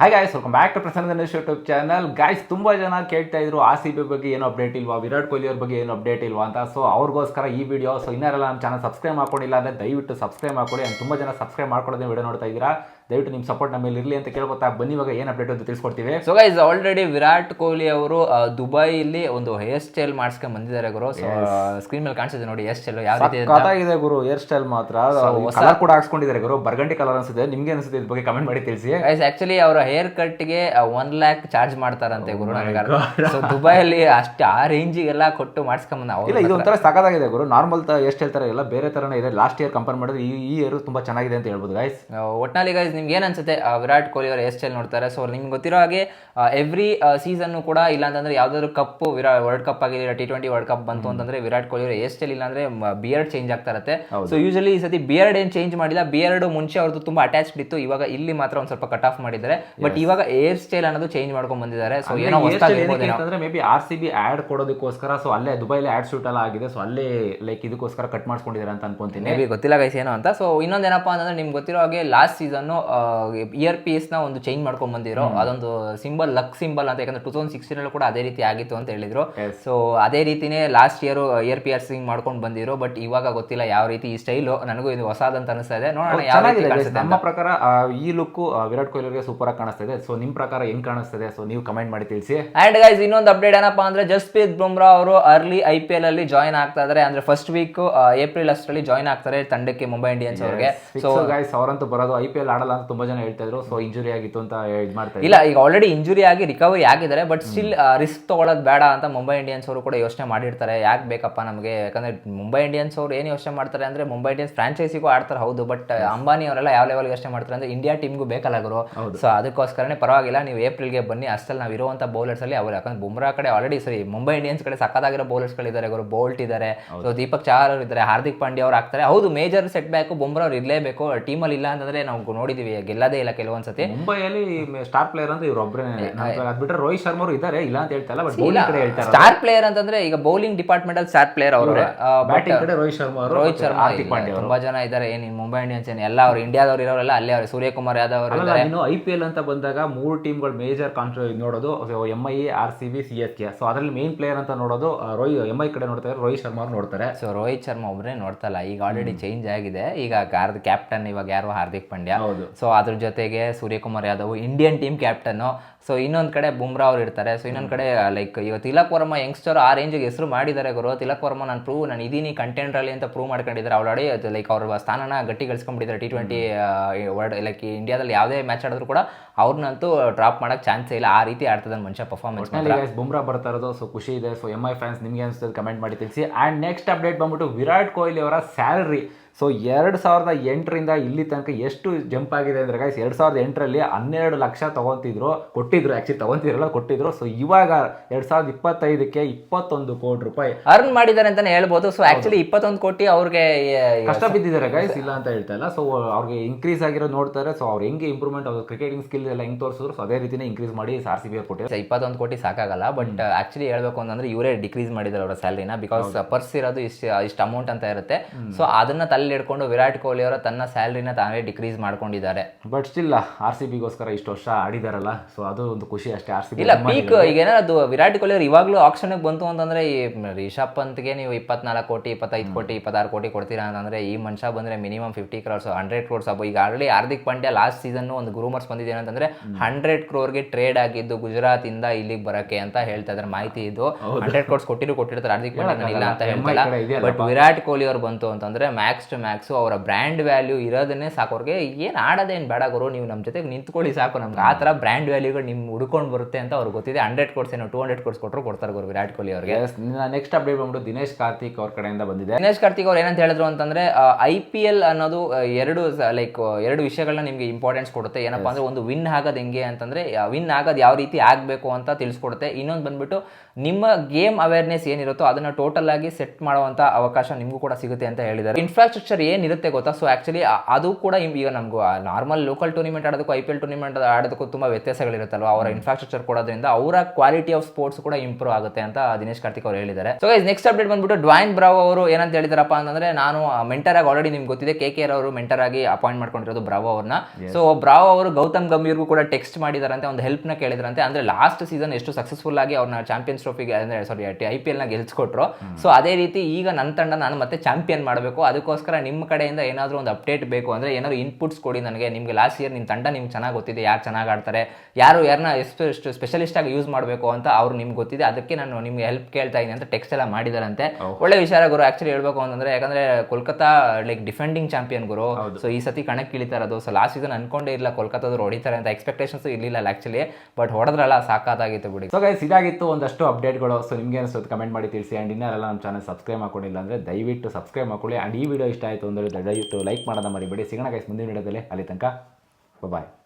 Hi guys welcome back to Prasanna Ganesh YouTube channel guys ತುಂಬಾ ಜನ ಕೇಳ್ತಾ ಇದ್ರು ಆ ಸಿ ಬಿ ಬಗ್ಗೆ ಏನು ಅಪ್ಡೇಟ್ ಇಲ್ವಾ ವಿರಾಟ್ ಕೊಹ್ಲಿ ಅವ್ರ ಬಗ್ಗೆ ಏನು ಅಪ್ಡೇಟ್ ಇಲ್ವಾ ಅಂತ. ಸೊ ಅವ್ರಿಗೋಸ್ಕರ ಈ ವಿಡಿಯೋ ಸೊ ಇನ್ನೆಲ್ಲ ನಮ್ಮ ಚಾನಲ್ ಸಬ್ಸ್ಕ್ರೈಬ್ ಮಾಡ್ಕೊಂಡಿಲ್ಲ ಅಂದ್ರೆ ದಯವಿಟ್ಟು ಸಬ್ಸ್ಕ್ರೈಬ್ ಮಾಡ್ಕೊಳ್ಳಿ ಅಂತ ತುಂಬ ಜನ ಸಬ್ಸ್ಕ್ರೈಬ್ ಮಾಡ್ಕೊಳ್ಳೋದೇ ವಿಡಿಯೋ ನೋಡ್ತಾ ಇದ್ದೀರಾ. ದಯವಿಟ್ಟು ನಿಮ್ಮ ಸಪೋರ್ಟ್ ನಮ್ಮ ಮೇಲೆ ಇರಲಿ ಅಂತ ಕೇಳ್ಕೊತಾ ಬನ್ನಿ ಇವಾಗ ಏನು ಅಪ್ಡೇಟ್ ಅಂತ ತಿಳಿಸ್ಕೊಡ್ತೀವಿ. So guys already Virat Kohli ಅವರು ದುಬೈಲಿ ಒಂದು ಹೇರ್ ಸ್ಟೈಲ್ ಮಾಡಿಸ್ಕೊಂಡ್ ಬಂದಿದ್ದಾರೆ ಗುರು. ಸೊ ಸ್ಕ್ರೀನ್ ಮೇಲೆ ಕಾಣಿಸಿದೆ ನೋಡಿ ಹೇರ್ ಸ್ಟೈಲ್ ಯಾವ ರೀತಿ ಕಥಾಗಿದೆ ಗುರು ಹೇರ್ ಸ್ಟೈಲ್ ಮಾತ್ರ. ಕಲರ್ ಕೂಡ ಹಾಕ್ಸ್ಕೊಂಡಿದ್ದಾರೆ ಗುರು. ಬರ್ಗಂಡಿ ಕಲರ್ ಅನ್ಸುತ್ತೆ. ನಿಮ್ಗೆ ಅನ್ಸುತ್ತೆ ಇದ್ರ ಬಗ್ಗೆ ಕಮೆಂಟ್ ಮಾಡಿ ತಿಳಿಸಿ. ಗೈಸ್ ಆಕ್ಚುಲಿ ಅವರ ಹೇರ್ ಕಟ್ಗೆ ಒನ್ ಲ್ಯಾಕ್ ಚಾರ್ಜ್ ಮಾಡ್ತಾರಂತೆ ಗುರು ನನಗೆ ಸೊ ದುಬೈಯಲ್ಲಿ ಅಷ್ಟು ಆ ರೇಂಜಿಗೆಲ್ಲ ಕೊಟ್ಟು ಮಾಡಿಸ್ಕೊಂಬಂದ ಇಲ್ಲ ಇದು ಒಂಥರ ಸಾಕಾಗಿದೆ ಗುರು. ನಾರ್ಮಲ್ ಎಷ್ಟು ಹೇಳ್ತಾರೆ ಎಲ್ಲ ಬೇರೆ ಥರನೇ ಇದೆ. ಲಾಸ್ಟ್ ಇಯರ್ ಕಂಪೇರ್ ಮಾಡಿದ್ರೆ ಈ ಇಯರ್ ತುಂಬಾ ಚೆನ್ನಾಗಿದೆ ಅಂತ ಹೇಳ್ಬೋದು ಗೈಸ್ ಒಟ್ನಲ್ಲಿ ಗೈಸ್ ನಿಮ್ಗೆ ಏನ್ ಅನ್ಸುತ್ತೆ? ವಿರಾಟ್ ಕೊಹ್ಲಿ ಅವರ ಹೇರ್ ಸ್ಟೈಲ್ ನೋಡ್ತಾರೆ. ಸೊ ನಿಮ್ಗೆ ಗೊತ್ತಿರೋ ಹಾಗೆ ಎವ್ರಿ ಸೀಸನ್ ಕೂಡ ಇಲ್ಲ ಅಂತಂದ್ರೆ ಯಾವ್ದಾದ್ರು ಕಪ್ ವಿರಾ ವರ್ಲ್ಡ್ ಕಪ್ ಆಗಿಲ್ಲ ಟಿ ಟ್ವೆಂಟಿ ವರ್ಲ್ಡ್ ಕಪ್ ಬಂತು ಅಂತಂದ್ರೆ ವಿರಾಟ್ ಕೊಹ್ಲಿ ಅವರು ಹೇರ್ ಸ್ಟೈಲ್ ಇಲ್ಲ ಅಂದ್ರೆ ಬಿಯರ್ಡ್ ಚೇಂಜ್ ಆಗ್ತಾ ಇರುತ್ತೆ. ಸೊ ಯೂಶಲಿ ಈ ಸತಿ ಬಿಯರ್ಡ್ ಏನ್ ಚೇಂಜ್ ಮಾಡಿಲ್ಲ ಬಿಯರ್ಡ್ ಮುಂಚೆ ಅವ್ರದ್ದು ತುಂಬಾ ಅಟ್ಯಾಚ್ಡ್ ಇತ್ತು. ಇವಾಗ ಇಲ್ಲಿ ಮಾತ್ರ ಒಂದ್ ಸ್ವಲ್ಪ ಕಟ್ ಆಫ್ ಮಾಡಿದ್ದಾರೆ. ಬಟ್ ಇವಾಗ ಏರ್ ಸ್ಟೈಲ್ ಅನ್ನೋದು ಚೇಂಜ್ ಮಾಡ್ಕೊಂಡ್ ಬಂದಿದ್ದಾರೆ. ಸೊ ಏನೋ ಅಂತಂದ್ರೆ maybe R C B ಆಡ್ ಕೊಡೋದಕ್ಕೋಸ್ಕರ ಸೊ ಅಲ್ಲೇ ದುಬೈಲಿ ಆಡ್ ಶೂಟ್ ಎಲ್ಲ ಆಗಿದೆ ಸೊ ಅಲ್ಲೇ ಲೈಕ್ ಇದಕ್ಕೋಸ್ಕರ ಕಟ್ ಮಾಡಿಸ್ಕೊಂಡಿದ್ದಾರೆ ಅಂತ ಅನ್ಕೊಂತೀನಿ. ಮೇ ಬಿ ಗೊತ್ತಿಲ್ಲ ಗೈಸ್ ಏನೋ ಅಂತ. ಸೊ ಇನ್ನೊಂದೇನಪ್ಪ ಅಂತಂದ್ರೆ ನಿಮ್ಗೆ ಗೊತ್ತಿರೋ ಹಾಗೆ ಲಾಸ್ಟ್ ಸೀಸನ್ ಇಯರ್ ಪೀಸ್ನ ಒಂದು ಚೇಂಜ್ ಮಾಡ್ಕೊಂಡ್ ಬಂದಿರೋ ಅದೊಂದು ಸಿಂಬಲ್ ಲಕ್ ಸಿಂಬಲ್ ಅಂತ ಯಾಕಂದ್ರೆ ಟೂ ತೌಸಂಡ್ ಸಿಕ್ಸ್ಟೀನ್ ಕೂಡ ಅದೇ ರೀತಿ ಆಗಿತ್ತು ಅಂತ ಹೇಳಿದ್ರು. ಸೊ ಅದೇ ರೀತಿನೇ ಲಾಸ್ಟ್ ಇಯರ್ ಇಯರ್ ಪಿಯರ್ಸಿಂಗ್ ಮಾಡ್ಕೊಂಡು ಬಂದಿರೋ ಬಟ್ ಇವಾಗ ಗೊತ್ತಿಲ್ಲ ಯಾವ ರೀತಿ ಈ ಸ್ಟೈಲು ನನಗೂ ಇದು ಹೊಸದಂತ ಅನಿಸ್ತಾ ಇದೆ. ನೋಡೋಣ ಯಾವ ರೀತಿ ನಮ್ಮ ಪ್ರಕಾರ ಈ ಲುಕ್ ವಿರಾಟ್ ಕೊಹ್ಲಿ ಅವರಿಗೆ ಸೂಪರ್ ಆಗಿ ಕಾಣಿಸ್ತಾ ಇದೆ ಸೊ ನಿಮ್ ಪ್ರಕಾರ ಹೆಂಗೆ ಕಾಣಿಸ್ತಿದೆ? ಸೊ ನೀವು ಕಮೆಂಟ್ ಮಾಡಿ ತಿಳಿಸಿ. ಅಂಡ್ ಗೈಸ್ ಇನ್ನೊಂದು ಅಪ್ಡೇಟ್ ಏನಪ್ಪಾ ಅಂದ್ರೆ ಜಸ್ಪ್ರೀತ್ ಬುಮ್ರಾ ಅವರು ಅರ್ಲಿ ಐ ಪಿ ಎಲ್ ಅಲ್ಲಿ ಜಾಯ್ನ್ ಆಗ್ತಾ ಇದಾರೆ. ಅಂದ್ರೆ ಫಸ್ಟ್ ವೀಕ್ ಏಪ್ರಿಲ್ ಅಷ್ಟರಲ್ಲಿ ಜಾಯ್ನ್ ಆಗ್ತಾರೆ ತಂಡಕ್ಕೆ ಮುಂಬೈ ಇಂಡಿಯನ್ಸ್ ಅವರಿಗೆ. ಸೊ ಗೈಸ್ ಅವರಂತೂ ಬರೋದು ಐ ಪಿ ಎಲ್ ಆಡಲ್ಲ ಅಂತ ತುಂಬಾ ಜನ ಹೇಳ್ತಾ ಇದ್ರು. ಸೊ ಇಂಜುರಿ ಆಗಿತ್ತು ಅಂತ ಇದು ಮಾಡ್ತಾರೆ ಇಲ್ಲ ಈಗ ಆಲ್ರೆಡಿ ಇಂಜುರಿ ಆಗಿ ರಿಕವರಿ ಆಗಿದ್ದಾರೆ. ಬಟ್ ಸ್ಟಿಲ್ ರಿಸ್ಕ್ ತಗೊಳ್ಳೋದು ಬೇಡ ಅಂತ ಮುಂಬೈ ಇಂಡಿಯನ್ಸ್ ಅವರು ಕೂಡ ಯೋಚನೆ ಮಾಡಿರ್ತಾರೆ. ಯಾಕೆ ಬೇಕಪ್ಪ ನಮಗೆ? ಯಾಕಂದ್ರೆ ಮುಂಬೈ ಇಂಡಿಯನ್ಸ್ ಅವರು ಏನು ಯೋಚನೆ ಮಾಡ್ತಾರೆ ಅಂದ್ರೆ ಮುಂಬೈ ಇಂಡಿಯನ್ಸ್ ಫ್ರಾಂಚೈಸಿಗೂ ಆಡ್ತಾರೆ ಹೌದು. ಬಟ್ ಅಂಬಾನಿ ಅವರೆಲ್ಲ ಯಾವ ಲೆವೆಲ್ ಯೋಚನೆ ಮಾಡ್ತಾರೆ ಅಂದ್ರೆ ಇಂಡಿಯಾ ಟೀಮ್ಗೂ ಬೇಕಲ್ಲ ಗುರು. ಸೊ ಅದಕ್ಕೋಸ್ಕರನೇ ಪರವಾಗಿಲ್ಲ ನೀವು ಏಪ್ರಿಲ್ಗೆ ಬನ್ನಿ ಅಷ್ಟಲ್ಲಿ ನಾವು ಇರುವಂಥ ಬೌಲರ್ಸ್ ಅಲ್ಲಿ ಅವರು ಯಾಕಂದ್ರೆ ಬುಮ್ರಾ ಕಡೆ ಆಲ್ರೆಡಿ ಸರಿ ಮುಂಬೈ ಇಂಡಿಯನ್ಸ್ ಕಡೆ ಸಕ್ಕತ್ತಾಗಿರೋ ಬೌಲರ್ಸ್ಗಳಿದ್ದಾರೆ ಅವರು ಬೋಲ್ಟ್ ಇದ್ದಾರೆ ಸೊ ದೀಪಕ್ ಚಾರ್ ಅವರು ಇದ್ದಾರೆ ಹಾರ್ದಿಕ್ ಪಾಂಡ್ಯ ಅವ್ರು ಆಗ್ತಾರೆ. ಹೌದು ಮೇಜರ್ ಸೆಟ್ ಬ್ಯಾಕು ಬುಮ್ರಾ ಅವ್ರು ಇರಲೇಬೇಕು ಟೀಮಲ್ಲಿ ಇಲ್ಲ ಅಂತಂದ್ರೆ ನಾವು ನೋಡಿದೀವಿ ಗೆಲ್ಲದೇ ಇಲ್ಲ ಕೆಲವೊಂದ್ಸತಿ. ಮುಂಬೈಯಲ್ಲಿ ಸ್ಟಾರ್ ಪ್ಲೇಯರ್ ಅಂದ್ರೆ ಇವ್ರು ಒಬ್ಬರೇ ಅದ್ಬಿಟ್ರೆ ರೋಹಿತ್ ಶರ್ಮಾ ಅವರು ಇದ್ದಾರೆ ಇಲ್ಲ ಅಂತ ಹೇಳ್ತಾ ಇಲ್ಲ ಬಟ್ ಬೌಲಿಂಗ್ ಕಡೆ ಹೇಳ್ತಾರೆ ಸ್ಟಾರ್ ಪ್ಲೇಯರ್ ಅಂತಂದ್ರೆ ಈಗ ಬೌಲಿಂಗ್ ಡಿಪಾರ್ಟ್ಮೆಂಟ್ ಅಲ್ಲಿ ಸ್ಟಾರ್ ಪ್ಲೇಯರ್ ಅವರು. ಬ್ಯಾಟಿಂಗ್ ಕಡೆ ರೋಹಿತ್ ಶರ್ಮಾ ಅವರು ರೋಹಿತ್ ಶರ್ಮಾ ಹಾರ್ದಿಕ್ ಇಲ್ಲ. ಪಾಂಡ್ಯ ಅವರು. ತುಂಬಾ ಜನ ಇದ್ದಾರೆ ಏನು ಮುಂಬೈ ಇಂಡಿಯನ್ಸ್ ಏನು ಎಲ್ಲ ಅವರು ಇಂಡಿಯಾದವರು ಇರೋರೆಲ್ಲ ಅಲ್ಲೇ ಅವರು ಸೂರ್ಯಕುಮಾರ್ ಯಾದವ್ ಅವರು ಐ ಪಿ ಎಲ್ ಅಂತ ಬಂದಾಗ ಮೂರು ಟೀಮ್ಗಳು ಮೇಜರ್ ಕಾಂಟ್ರಿ ನೋಡೋದು M I R C B C S K so ಅದರಲ್ಲಿ ಮೇನ್ ಪ್ಲೇಯರ್ ಅಂತ ನೋಡೋದು ರೋಹಿ ಎಂ ಐ ಕಡೆ ನೋಡ್ತಾರೆ ರೋಹಿತ್ ಶರ್ಮಾ ನೋಡ್ತಾರೆ. ಸೊ ರೋಹಿತ್ ಶರ್ಮಾ ಒಬ್ಬರೇ ನೋಡ್ತಲ್ಲ ಈಗ ಆಲ್ರೆಡಿ ಚೇಂಜ್ ಆಗಿದೆ. ಈಗ ಕ್ಯಾಪ್ಟನ್ ಇವಾಗ ಯಾರು? ಹಾರ್ದಿಕ್ ಪಾಂಡ್ಯ. ಹೌದು. ಸೊ ಅದ್ರ ಜೊತೆಗೆ Suryakumar Yadav Indian team captain so ಇನ್ನೊಂದು ಕಡೆ ಬುಮ್ರಾ ಅವ್ರು ಇರ್ತಾರೆ. ಸೊ ಇನ್ನೊಂದು ಕಡೆ ಲೈಕ್ ಈಗ ತಿಲಕ್ ವರ್ಮ ಯಂಗ್ಸ್ಟರ್ ಆ ರೇಂಜಿಗೆ ಹೆಸರು ಮಾಡಿದ್ದಾರೆ ಗುರು. ತಿಲಕ್ ವರ್ಮ ನಾನು ಪ್ರೂವ್ ನಾನು ಇದೀನಿ ಕಂಟೆಂಟ್ರಲ್ಲಿ ಅಂತ ಪ್ರೂವ್ ಮಾಡ್ಕೊಂಡಿದ್ದಾರೆ. ಆಲ್ರೆಡಿ ಲೈಕ್ ಅವ್ರ ಸ್ಥಾನನ ಗಟ್ಟಿ ಗಳಿಸ್ಕೊಂಡ್ಬಿಟ್ಟಿದ್ದಾರೆ ಟಿ ಟ್ವೆಂಟಿ ವರ್ಲ್ಡ್ ಲೈಕ್ ಇಂಡಿಯಾದಲ್ಲಿ ಯಾವುದೇ ಮ್ಯಾಚ್ ಆಡಿದ್ರು ಕೂಡ ಅವ್ರನ್ನಂತೂ ಡ್ರಾಪ್ ಮಾಡೋಕ್ಕೆ ಚಾನ್ಸೇ ಇಲ್ಲ. ಆ ರೀತಿ ಆಡ್ತದೆ ಮನುಷ್ಯ ಪರ್ಫಾರ್ಮೆನ್ಸ್ ಬುಮ್ರಾ ಬರ್ತಾ ಇರೋದು ಸೊ ಖುಷಿ ಇದೆ. ಸೊ ಎಂ ಐ ಫ್ಯಾನ್ಸ್ ನಿಮಗೆ ಅನಿಸ್ತದೆ ಕಮೆಂಟ್ ಮಾಡಿ ತಿಳಿಸಿ. ಆ್ಯಂಡ್ ನೆಕ್ಸ್ಟ್ ಅಪ್ಡೇಟ್ ಬಂದ್ಬಿಟ್ಟು ವಿರಾಟ್ ಕೊಹ್ಲಿ ಅವರ ಸ್ಯಾಲ್ರಿ ಸೊ ಎರಡು ಸಾವಿರದ ಎಂಟರಿಂದ ಇಲ್ಲಿ ತನಕ ಎಷ್ಟು ಜಂಪ್ ಆಗಿದೆ ಅಂದ್ರೆ ಗೈಸ್ ಎರಡು ಸಾವಿರದ ಎಂಟರಲ್ಲಿ ಹನ್ನೆರಡು ಲಕ್ಷ ತೊಗೊತಿದ್ರು ಕೊಟ್ಟಿದ್ರು ಆ್ಯಕ್ಚುಲಿ ತಗೊಂತಿದ್ರಲ್ಲ ಕೊಟ್ಟಿದ್ರು. ಸೊ ಇವಾಗ ಎರಡು ಸಾವಿರದ ಇಪ್ಪತ್ತೈದಕ್ಕೆ ಇಪ್ಪತ್ತೊಂದು ಕೋಟಿ ರೂಪಾಯಿ. ಅರ್ನ್ ಮಾಡಿದ್ದಾರೆ ಅಂತಲೇ ಹೇಳ್ಬೋದು. ಸೊ ಆ್ಯಕ್ಚುಲಿ ಇಪ್ಪತ್ತೊಂದು ಕೋಟಿ ಅವ್ರಿಗೆ ಕಷ್ಟ ಬಿದ್ದಿದ್ದಾರೆ ಗಾಯ್ಸ್ ಇಲ್ಲ ಅಂತ ಹೇಳ್ತಾ ಇಲ್ಲ. ಸೊ ಅವ್ರಿಗೆ ಇನ್ಕ್ರೀಸ್ ಆಗಿರೋ ನೋಡ್ತಾರೆ. ಸೊ ಅವ್ರು ಹೆಂಗೆ ಇಂಪ್ರೂವ್ಮೆಂಟ್ ಅವ್ರ ಕ್ರಿಕೆಟಿಂಗ್ ಸ್ಕಿಲ್ ಎಲ್ಲ ಹೆಂಗೆ ತೋರಿಸಿದ್ರು ಸೊ ಅದೇ ರೀತಿನೇ ಇನ್ಕ್ರೀಸ್ ಮಾಡಿ ಆರ್ ಸಿ ಬಿ ಕೊಟ್ಟಿದ್ದಾರೆ. ಇಪ್ಪತ್ತೊಂದು ಕೋಟಿ ಸಾಕಾಗಲ್ಲ ಬಟ್ ಆ್ಯಕ್ಚುಲಿ ಹೇಳ್ಬೇಕು ಅಂತಂದ್ರೆ ಇವರೇ ಡಿಕ್ರೀಸ್ ಮಾಡಿದ್ದಾರೆ ಅವರ ಸ್ಯಾಲರಿನ ಬಿಕಾಸ್ ಪರ್ಸ್ ಇರೋದು ಇಷ್ಟು ಇಷ್ಟು ಅಮೌಂಟ್ ಅಂತ ಇರುತ್ತೆ. ಸೊ ಅದನ್ನ ತಲೆ ಹಿಡ್ಕೊಂಡು ವಿರಾಟ್ ಕೊಹ್ಲಿ ಅವರು ತನ್ನ ಸ್ಯಾಲ್ರಿನ ತಾವೇ ಡಿಕ್ರೀಸ್ ಮಾಡ್ಕೊಂಡಿದ್ದಾರೆ. ಬಟ್ ಸ್ಟಿಲ್ ಆರ್ ಸಿ ಬಿಗೋಸ್ಕರ ಇಷ್ಟು ವರ್ಷ ಆಡಿದಾರಲ್ಲ ಸೊ ಅದು ಒಂದು ಖುಷಿ ಅಷ್ಟೇ. ಆರ್ ಸಿ ಬಿ ಇಲ್ಲ ಪೀಕ್ ಈಗ ಅದು ವಿರಾಟ್ ಕೊಹ್ಲಿ ಅವ್ರು ಇವಾಗಲೂ ಆಕ್ಷನ್ಗೆ ಬಂತು ಅಂತಂದ್ರೆ ಈ ರಿಷಬ್ ಪಂತ್ಗೆ ನೀವು ಇಪ್ಪತ್ನಾಲ್ಕು ಕೋಟಿ ಇಪ್ಪತ್ತೈದು ಕೋಟಿ ಇಪ್ಪತ್ತಾರು ಕೋಟಿ ಕೊಡ್ತೀರಾ ಅಂತಂದ್ರೆ ಈ ಮನುಷ್ಯ ಬಂದ್ರೆ minimum fifty crores hundred crores ಅಬ್ಬ ಈಗ already Hardik Pandya last season ಒಂದು ಗ್ರೂಮರ್ಸ್ ಬಂದಿದೆ ಅಂತಂದ್ರೆ ಹಂಡ್ರೆಡ್ ಕ್ರೋರ್ಗೆ ಟ್ರೇಡ್ ಆಗಿದ್ದು ಗುಜರಾತ್ ಇಂದ ಇಲ್ಲಿಗೆ ಬರಕ್ಕೆ ಅಂತ ಹೇಳ್ತಾ ಇದ್ದಾರೆ ಮಾಹಿತಿ ಇದು. ಹಂಡ್ರೆಡ್ ಕ್ರೋರ್ಸ್ ಕೊಟ್ಟಿರು ಕೊಟ್ಟಿರ್ತಾರೆ ಹಾರ್ದಿಕ್ ಪಾಂಡ್ಯ ಇಲ್ಲ ಅಂತ ಹೇಳ್ತಿಲ್ಲ ಬಟ್ ವಿರಾಟ್ ಕೊಹ್ಲಿ ಅವ್ರು ಬಂತು ಅಂತಂದ್ರೆ ಮ್ಯಾಕ್ಸ್ ಟು ಮ್ಯಾಕ್ಸು ಅವರ ಬ್ರ್ಯಾಂಡ್ ವ್ಯಾಲ್ಯೂ ಇರೋದನ್ನೇ ಸಾಕು. ಅವ್ರಿಗೆ ಏನು ಆಡೋದೇನು ಬೇಡ ಗುರು ನೀವು ನಮ್ಮ ಜೊತೆಗೆ ನಿಂತ್ಕೊಳ್ಳಿ ಸಾಕು. ನಮ್ಗೆ ಆ ಥರ ಬ್ರ್ಯಾಂಡ್ ವ್ಯಾಲ್ಯೂಗಳು ನಿಮ್ಮ ಹುಡ್ಕೊಂಡು ಬರುತ್ತೆ ಅಂತ ಅವ್ರಿಗೆ ಗೊತ್ತಿದೆ. ಹಂಡ್ರೆಡ್ ಕೋರ್ಸ್ ಏನೋ ಟೂ ಹಂಡ್ರೆಡ್ ಕೋರ್ಸ್ ಕೊಟ್ಟರು ಕೊಡ್ತಾರೆ ಗುರು ವಿರಾಟ್ ಕೊಹ್ಲಿ ಅವರಿಗೆ. ನೆಕ್ಸ್ಟ್ ಅಪ್ಡೇಟ್ ಬಂದ್ಬಿಟ್ಟು ದಿನೇಶ್ ಕಾರ್ತಿಕ್ ಅವ್ರ ಕಡೆಯಿಂದ ಬಂದಿದೆ. ದಿನೇಶ್ ಕಾರ್ತಿಕ್ ಅವ್ರು ಏನಂತ ಹೇಳಿದ್ರು ಅಂತಂದ್ರೆ ಐ ಪಿ ಎಲ್ ಅನ್ನೋದು ಎರಡು ಲೈಕ್ ಎರಡು ವಿಷಯಗಳನ್ನ ನಿಮಗೆ ಇಂಪಾರ್ಟೆನ್ಸ್ ಕೊಡುತ್ತೆ. ಏನಪ್ಪ ಅಂದ್ರೆ ಒಂದು ವಿನ್ ಆಗೋದು ಹೆಂಗೆ ಅಂತಂದ್ರೆ ವಿನ್ ಆಗೋದು ಯಾವ ರೀತಿ ಆಗಬೇಕು ಅಂತ ತಿಳಿಸ್ಕೊಡುತ್ತೆ. ಇನ್ನೊಂದು ಬಂದ್ಬಿಟ್ಟು ನಿಮ್ಮ ಗೇಮ್ ಅವೇರ್ನೆಸ್ ಏನಿರುತ್ತೋ ಅದನ್ನ ಟೋಟಲ್ ಆಗಿ ಸೆಟ್ ಮಾಡುವಂಥ ಅವಕಾಶ ನಿಮಗೂ ಕೂಡ ಸಿಗುತ್ತೆ ಅಂತ ಹೇಳಿದ್ದಾರೆ. ಇನ್ಫ್ರಾಸ್ಟ್ರಕ್ಚರ್ ಇನ್ಫ್ರಾಸ್ಟ್ರಕ್ಚರ್ ಏನಿರುತ್ತೆ ಗೊತ್ತಾ? ಸೊ ಆ್ಯಕ್ಚುಲಿ ಅದು ಕೂಡ ಈಗ ನಮಗೂ ನಾರ್ಮಲ್ ಲೋಕಲ್ ಟೂರ್ನಿಮೆಂಟ್ ಆಡೋದಕ್ಕೂ ಐ ಪಿ ಎಲ್ ಟೂರ್ನಿಮೆಂಟ್ ಆಡೋದಕ್ಕೂ ತುಂಬ ವ್ಯತ್ಯಾಸಗಳಿರುತ್ತಲ್ವ? ಅವರ ಇನ್ಫ್ರಾಸ್ಟ್ರಕ್ಚರ್ ಕೊಡೋದ್ರಿಂದ ಅವರ ಕ್ವಾಲಿಟಿ ಆಫ್ ಸ್ಪೋರ್ಟ್ಸ್ ಕೂಡ ಇಂಪ್ರೂವ್ ಆಗುತ್ತೆ ಅಂತ ದಿನೇಶ್ ಕಾರ್ತಿಕ್ ಅವರು ಹೇಳಿದ್ದಾರೆ. ಸೊ ನೆಕ್ಸ್ಟ್ ಅಪ್ಡೇಟ್ ಬಂದ್ಬಿಟ್ಟು ಡ್ವಾಯಿನ್ ಬ್ರಾವ್ ಅವರು ಏನಂತ ಹೇಳಿದಾರಪ್ಪ ಅಂತಂದ್ರೆ ನಾನು ಮೆಂಟರ್ ಆಗಿ ಆಲ್ರೆಡಿ ನಿಮ್ಗೆ ಗೊತ್ತಿದೆ ಕೆ ಕೆ ಅವರು ಮೆಂಟರ್ ಆಗಿ ಅಪಾಯಿಂಟ್ ಮಾಡ್ಕೊಂಡಿರೋದು ಬ್ರಾವೋ ಅವ್ರನ್ನ. ಸೊ ಬ್ರಾವ್ ಅವರು ಗೌತಮ್ ಗಂಭೀರ್ಗೂ ಕೂಡ ಟೆಕ್ಸ್ಟ್ ಮಾಡಿದಾರಂತೆ ಒಂದು ಹೆಲ್ಪ್ನ ಕೇಳಿದ್ರಂತೆ. ಅಂದ್ರೆ ಲಾಸ್ಟ್ ಸೀಸನ್ ಎಷ್ಟು ಸಕ್ಸಸ್ಫುಲ್ ಆಗಿ ಅವ್ರನ್ನ ಚಾಂಪಿಯನ್ಸ್ ಟ್ರೋಫಿಗೆ ಅಂದ್ರೆ ಸಾರಿ ಐ ಪಿ ಎಲ್ನ ಗೆಲ್ಸ್ಕೊಟ್ರು. ಸೊ ಅದೇ ರೀತಿ ಈಗ ನನ್ನ ತಂಡ ನಾನು ಮತ್ತೆ ಚಾಂಪಿಯನ್ ಮಾಡಬೇಕು. ಅದಕ್ಕೋಸ್ಕರ ನಿಮ್ಮ ಕಡೆಯಿಂದ ಏನಾದರೂ ಒಂದು ಅಪ್ಡೇಟ್ ಬೇಕು ಅಂದರೆ ಏನಾದರೂ ಇನ್ಪುಟ್ಸ್ ಕೊಡಿ ನನಗೆ. ನಿಮಗೆ ಲಾಸ್ಟ್ ಇಯರ್ ನಿಮ್ಮ ತಂಡ ನಿಮ್ಗೆ ಚೆನ್ನಾಗಿ ಗೊತ್ತಿದೆ ಯಾರು ಚೆನ್ನಾಗಿ ಆಡ್ತಾರೆ ಯಾರು ಯಾರನ್ನ ಎಷ್ಟು ಎಷ್ಟು ಸ್ಪೆಷಲಿಸ್ಟ್ ಆಗಿ ಯೂಸ್ ಮಾಡಬೇಕು ಅಂತ ಅವ್ರು ನಿಮ್ಗೆ ಗೊತ್ತಿದೆ. ಅದಕ್ಕೆ ನಾನು ನಿಮ್ಗೆ ಹೆಲ್ಪ್ ಕೇಳ್ತಾ ಇದ್ದೀನಿ ಅಂತ ಟೆಕ್ಸ್ಟ್ ಎಲ್ಲ ಮಾಡಿದಾರಂತೆ. ಒಳ್ಳೆ ವಿಚಾರ ಗುರು. ಆ್ಯಕ್ಚುಲಿ ಹೇಳಬೇಕು ಅಂತಂದರೆ ಯಾಕಂದ್ರೆ ಕೋಲ್ಕತ್ತಾ ಲೈಕ್ ಡಿಫೆಂಡಿಂಗ್ ಚಾಂಪಿಯನ್ ಗುರು. ಸೊ ಈ ಸತಿ ಕಣಕ್ಕೆ ಇಳಿತಾ ಇರೋದು. ಸೊ ಲಾಸ್ಟ್ ಸೀಸನ್ ಅನ್ಕೊಂಡೇ ಇಲ್ಲ ಕೋಲ್ಕತ್ತಾದವ್ರು ಹೊಡಿತಾರೆ ಅಂತ. ಎಕ್ಸ್ಪೆಕ್ಟೇಷನ್ಸ್ ಇರಲಿಲ್ಲ ಆ್ಯಕ್ಚುಲಿ ಬಟ್ ಹೊಡೆದ್ರಲ್ಲ ಸಾಕಾಗಿತ್ತು ಬಿಡಿ. ಸೊ ಗೈಸ್ ಇದಾಗಿತ್ತು ಒಂದಷ್ಟು ಅಪ್ಡೇಟ್ಗಳು ಸೊ ನಿಮಗೆ ಅನಿಸೋದು ಕಮೆಂಟ್ ಮಾಡಿ ತಿಳಿಸಿ. ಆ್ಯಂಡ್ ಇನ್ನೆಲ್ಲ ನಮ್ಮ ಚಾನಲ್ ಸಬ್ಸ್ಕ್ರೈಬ್ ಮಾಡ್ಕೊಂಡಿಲ್ಲ ಅಂದರೆ ದಯವಿಟ್ಟು ಸಬ್ಸ್ಕ್ರೈಬ್ ಮಾಡ್ಕೊಳ್ಳಿ. ಆ್ಯಂಡ್ ಈ ವಿಡಿಯೋ ಇಷ್ಟ ಆಯಿತು ಅಂದರೆ ದಯವಿಟ್ಟು ಲೈಕ್ ಮಾಡೋದ ಮರಿಬೇಡಿ. ಸಿಗೋಣ ಗೈಸ್ ಮುಂದಿನ ವಿಡಿಯೋದಲ್ಲಿ ಅಲ್ಲಿ ತನಕ ಬಾಯ್